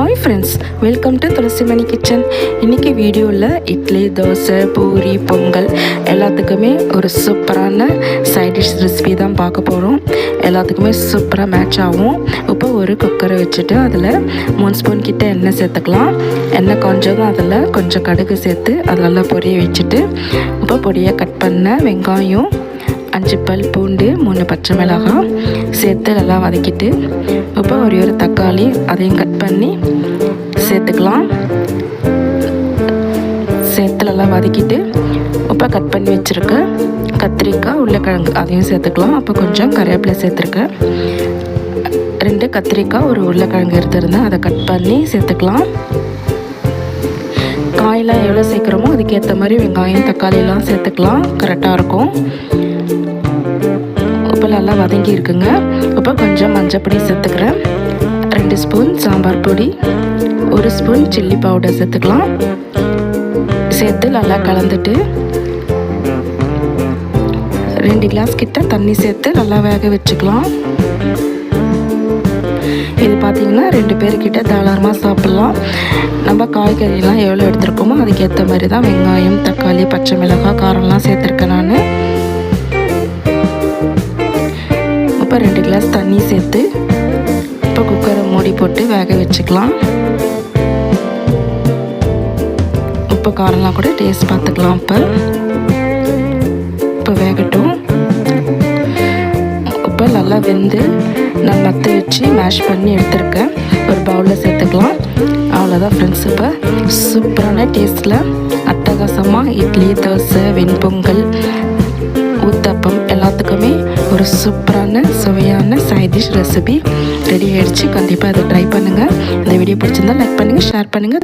Hi friends welcome to Thulasimani kitchen இன்றைக்கி வீடியோவில் இட்லி தோசை பூரி பொங்கல் எல்லாத்துக்குமே ஒரு சூப்பரான சைட் டிஷ் ரெசிபி தான் பார்க்க போகிறோம் எல்லாத்துக்குமே சூப்பராக மேட்ச் ஆகும். இப்போ ஒரு குக்கரை வச்சுட்டு அதில் மூணு ஸ்பூன் கிட்ட எண்ணெய் சேர்த்துக்கலாம். எண்ணெய் கொஞ்சம் அதில் கொஞ்சம் கடுகு சேர்த்து அதெல்லாம் பொரிய வச்சுட்டு இப்போ பொடியை கட் பண்ண வெங்காயம் அஞ்சு பல் பூண்டு மூணு பச்சை மிளகாய் சேர்த்து நல்லா வதக்கிட்டு இப்போ ஒரே ஒரு தக்காளி அதையும் கட் பண்ணி சேர்த்துக்கலாம். சேர்த்து நல்லா வதக்கிட்டு இப்போ கட் பண்ணி வச்சுருக்க கத்திரிக்காய் உருளைக்கிழங்கு அதையும் சேர்த்துக்கலாம். அப்போ கொஞ்சம் கருவேப்பிலை சேர்த்துருக்கேன் ரெண்டு கத்திரிக்காய் ஒரு உருளைக்கிழங்கு எடுத்துருந்தேன். அதை கட் பண்ணி சேர்த்துக்கலாம். காயெல்லாம் எவ்வளோ சேர்க்குறோமோ அதுக்கேற்ற மாதிரி வெங்காயம் தக்காளியெல்லாம் சேர்த்துக்கலாம். கரெக்டாக இருக்கும். உப்பு நல்லா வதங்கி இருக்குங்க. இப்போ கொஞ்சம் மஞ்சள் பொடி சேர்த்துக்கிறேன். ரெண்டு ஸ்பூன் சாம்பார் பொடி ஒரு ஸ்பூன் சில்லி பவுடர் சேர்த்துக்கலாம். சேர்த்து நல்லா கலந்துட்டு ரெண்டு கிளாஸ் கிட்ட தண்ணி சேர்த்து நல்லா வேக வச்சுக்கலாம். இது பார்த்திங்கன்னா ரெண்டு பேர்கிட்ட தாராளமாக சாப்பிட்லாம். நம்ம காய்கறிலாம் எவ்வளோ எடுத்துருக்கோமோ அதுக்கேற்ற மாதிரி தான் வெங்காயம் தக்காளி பச்சை மிளகாய் காரம்லாம் சேர்த்துருக்கேன் நான். இப்போ ரெண்டு கிளாஸ் தண்ணி சேர்த்து இப்போ குக்கரை மூடி போட்டு வேக வச்சுக்கலாம். உப்பு காரம்லாம் கூட டேஸ்ட் பார்த்துக்கலாம் இப்போ. இப்போ வேகட்டும். இப்போ நல்லா வெந்து நான் மற்ற வச்சு மேஷ் பண்ணி எடுத்துருக்கேன். ஒரு பவுலில் சேர்த்துக்கலாம். அவ்வளோதான் ஃப்ரெண்ட்ஸ் இப்போ. சூப்பரான டேஸ்ட்டில் அட்டகாசமாக இட்லி தோசை வெண்பொங்கல் ஊத்தப்பம் எல்லாத்துக்குமே ஒரு சூப்பரான சுவையான சைடிஷ் ரெசிபி ரெடி ஆகிடுச்சு கண்டிப்பாக அதை ட்ரை பண்ணுங்கள் இந்த வீடியோ பிடிச்சிருந்தா லைக் பண்ணுங்கள் ஷேர் பண்ணுங்கள்